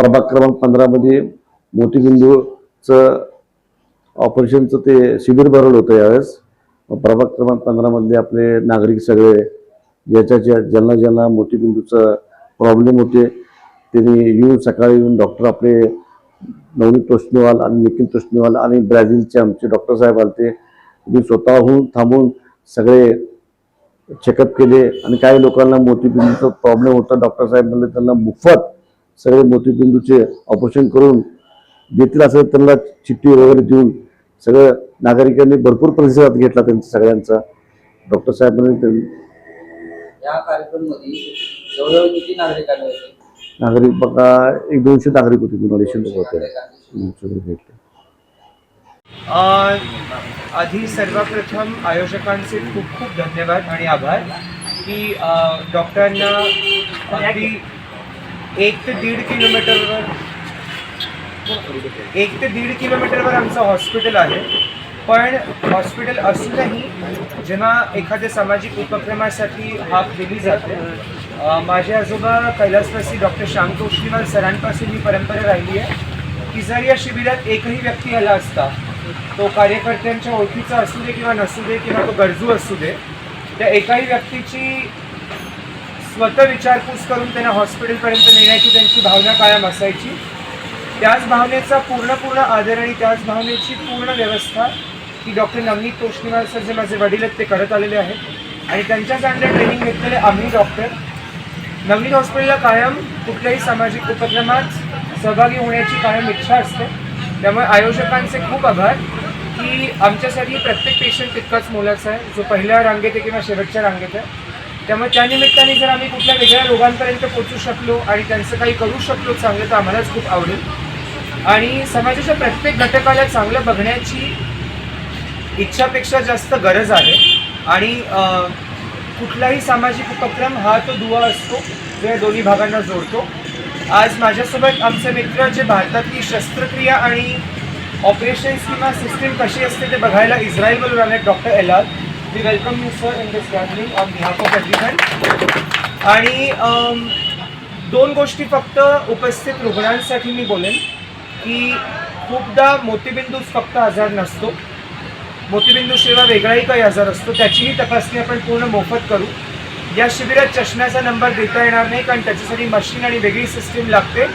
प्रभाग क्रमांक पंधरामध्ये मोतीबिंदूचं ऑपरेशनचं ते शिबिर भरवलं होतं यावेळेस. प्रभाग क्रमांक पंधरामधले आपले नागरिक सगळे ज्याच्या ज्या ज्यांना ज्यांना मोतीबिंदूचा प्रॉब्लेम होते त्यांनी येऊन सकाळी येऊन डॉक्टर आपले नवनीत तोष्णीवाल आणि निखिल तोष्णीवाल आणि ब्राझीलचे आमचे डॉक्टर साहेब आलते. मी स्वतःहून थांबून सगळे चेकअप केले आणि काही लोकांना मोतीबिंदूचा प्रॉब्लेम होता. डॉक्टर साहेब म्हणले त्यांना मोफत सगळे मोतीबिंदूचे ऑपरेशन करून देतील असं त्यांना चिठ्ठी वगैरे देऊन सगळं नागरिकांनी भरपूर प्रतिसाद घेतला त्यांचा सगळ्यांचा. डॉक्टर साहेब म्हणले या कार्यक्रमामध्ये किती नागरिक आले होते? नागरिक बघा एक दोनशे नागरिक होते लोक होते. आधी सर्वप्रथम आयोजकांचे खूप खूप धन्यवाद आणि आभार की डॉक्टरांना अगदी एक ते दीड किलोमीटरवर एक ते दीड किलोमीटरवर आमचं हॉस्पिटल आहे. पण हॉस्पिटल असूनही जेव्हा एखाद्या सामाजिक उपक्रमासाठी हाक दिली जाते माझे आजोबा कैलासवासी डॉक्टर श्याम तोष्णीवाल सरांपासून ही परंपरा राहिली आहे की जर या शिबिरात एकही व्यक्ती आला असता तो कार्यकर्त्यांच्या ओळखीचा असू दे किंवा नसू दे किंवा तो गरजू असू दे त्या एकाही व्यक्तीची स्वतः विचारपूस करून त्यांना हॉस्पिटलपर्यंत नेण्याची त्यांची भावना कायम असायची. त्याच भावनेचा पूर्ण पूर्ण आदर आणि त्याच भावनेची पूर्ण व्यवस्था की डॉक्टर नवनीत तोष्णीवाल सर जे माझे वडील आहेत ते करत आलेले आहेत. आणि त्यांच्या चांगल्या ट्रेनिंग घेतलेले आम्ही डॉक्टर. नवनीत हॉस्पिटलला कायम कुठल्याही सामाजिक उपक्रमात सहभागी होण्याची कायम इच्छा असते. त्यामुळे आयोजकांचे खूप आभार की आमच्यासाठी प्रत्येक पेशंट तितकाच मोलाचा आहे. जो पहिल्या रांगेत आहे किंवा शेवटच्या रांगेत आहे. त्यामुळे त्या निमित्ताने जर आम्ही कुठल्या वेगळ्या रोगांपर्यंत पोचू शकलो आणि त्यांचं काही करू शकलो चांगलं तर आम्हालाच खूप आवडेल. आणि समाजाच्या प्रत्येक घटकाला चांगलं बघण्याची इच्छापेक्षा जास्त गरज आहे. आणि कुठलाही सामाजिक उपक्रम हा तो दुवा असतो जो या दोन्ही भागांना जोडतो. आज माझ्यासोबत आमचे मित्र जे भारतातली शस्त्रक्रिया आणि ऑपरेशन्स किंवा सिस्टीम कशी असते ते बघायला इस्रायलवरून आले doctor Elal. We welcome you sir in this gathering on behalf of everyone आणि दोन गोष्टी फक्त उपस्थित रुग्णांसाठी मी बोलेन की खूपदा मोतीबिंदूच फक्त आजार नसतो. मोतीबिंदूशिवाय वेगळाही काही आजार असतो. त्याचीही तपासणी आपण पूर्ण मोफत करू. या शिबिरात चष्म्याचा नंबर देता येणार नाही कारण त्याच्यासाठी मशीन आणि वेगळी सिस्टीम लागते.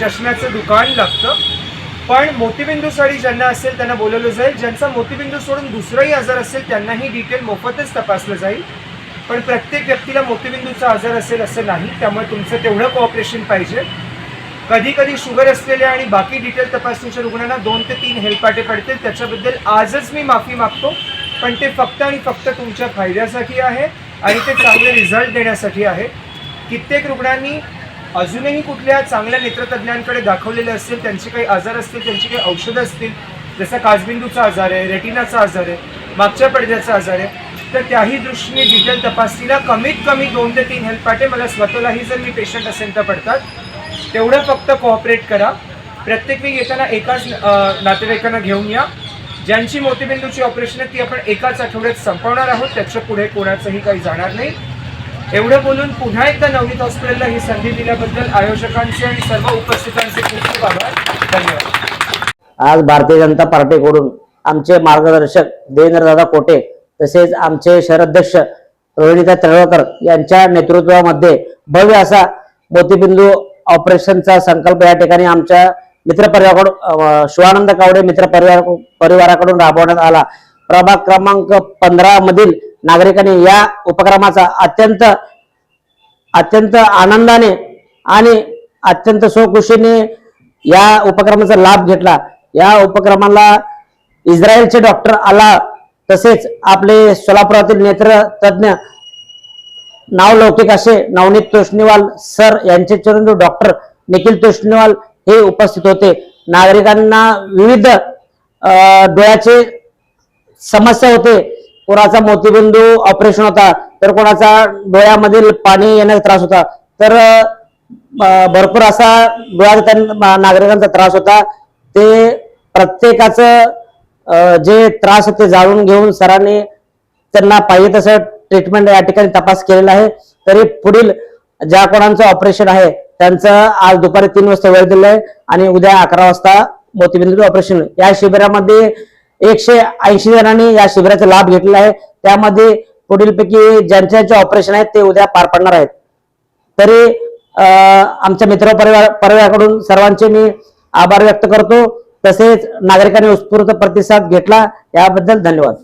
चष्म्याचं दुकान लागतं. पण मोतीबिंदूसाठी ज्यांना असेल त्यांना बोलवलं जाईल. ज्यांचा मोतीबिंदू सोडून दुसराही आजार असेल त्यांनाही डिटेल मोफतच तपासलं जाईल. पण प्रत्येक व्यक्तीला मोतीबिंदूचा आजार असेल असं नाही. त्यामुळे तुमचं तेवढं कोऑपरेशन पाहिजे. कधी कधी शुगर असलेल्या आणि बाकी डिटेल तपासणीच्या रुग्णांना दोन ते तीन हेलपाटे पडतील. त्याच्याबद्दल आजच मी माफी मागतो. पण ते फक्त आणि फक्त तुमच्या फायद्यासाठी आहे आणि ते चांगले रिझल्ट देण्यासाठी आहे. कित्येक रुग्णांनी अजूनही कुठल्या चांगल्या नेत्रतज्ञांकडे दाखवलेले असतील त्यांचे काही आजार असतील त्यांची काही औषधं असतील जसं काजबिंदूचा आजार आहे रेटिनाचा आजार आहे मागच्या पडद्याचा आजार आहे तर त्याही दृष्टीने डिटेल तपासणीला कमीत कमी दोन ते तीन हेल्प पाठे मला स्वतःलाही जर मी पेशंट असेल तर पडतात. तेवढं फक्त कोऑपरेट करा. प्रत्येक वेळी येताना एकाच नातेवाईकांना घेऊन या. ज्यांची मोतीबिंदूची ऑपरेशन आहे ती आपण एकाच आठवड्यात संपवणार आहोत. त्याच्या पुढे कोणाचंही काही जाणार नाही. एवढं बोलून पुन्हा एकदा नवनीत हॉस्पिटलला ही संधी दिल्याबद्दल आयोजकांचे आणि सर्व उपस्थितांचे खूप खूप आभार. धन्यवाद. आज भारतीय जनता पार्टीकडून आमचे मार्गदर्शक देवेंद्रदादा कोटे तसेच आमचे शहराध्यक्ष रोहिणीता तळवकर यांच्या नेतृत्वामध्ये भव्य असा मोतीबिंदू ऑपरेशनचा संकल्प या ठिकाणी आमच्या मित्रपरिवाराकडून शिवानंद कावडे मित्र परिवार परिवाराकडून राबवण्यात आला. प्रभाग क्रमांक पंधरा मधील नागरिकांनी या उपक्रमाचा अत्यंत अत्यंत आनंदाने आणि अत्यंत स्वखुशीने या उपक्रमाचा लाभ घेतला. या उपक्रमाला इस्रायलचे डॉक्टर आला तसेच आपले सोलापुरातील नेत्र तज्ञ नावलौकिक असे नवनीत तोष्णीवाल सर यांचे चरण डॉक्टर निखिल तोष्णीवाल हे उपस्थित होते. नागरिकांना विविध अं, डोळ्याचे समस्या होते. कोणाचा मोतीबिंदू ऑपरेशन होता तर कोणाचा डोळ्यामधील पाणी येण्याचा त्रास होता तर भरपूर असा डोळ्याचा त्यांना नागरिकांचा त्रास होता. ते प्रत्येकाचं जे त्रास होते ते जाणून घेऊन सरांनी त्यांना पाहिजे तसं ट्रीटमेंट या ठिकाणी तपास केलेला आहे. तरी पुढील ज्या कोणाचं ऑपरेशन आहे त्यांचं आज दुपारी तीन वाजता वेळ दिलंय आणि उद्या अकरा वाजता मोतीबिंदू ऑपरेशन या शिबिरामध्ये एकशे ऐंशी जणांनी या शिबिराचा लाभ घेतलेला आहे. त्यामध्ये पुढीलपैकी ज्यांच्या ज्यांचे ऑपरेशन आहेत ते उद्या पार पडणार आहेत. तरी आमच्या मित्र परिवार परिवाराकडून सर्वांचे मी आभार व्यक्त करतो. तसेच नागरिकांनी उत्स्फूर्त प्रतिसाद घेतला. याबद्दल धन्यवाद.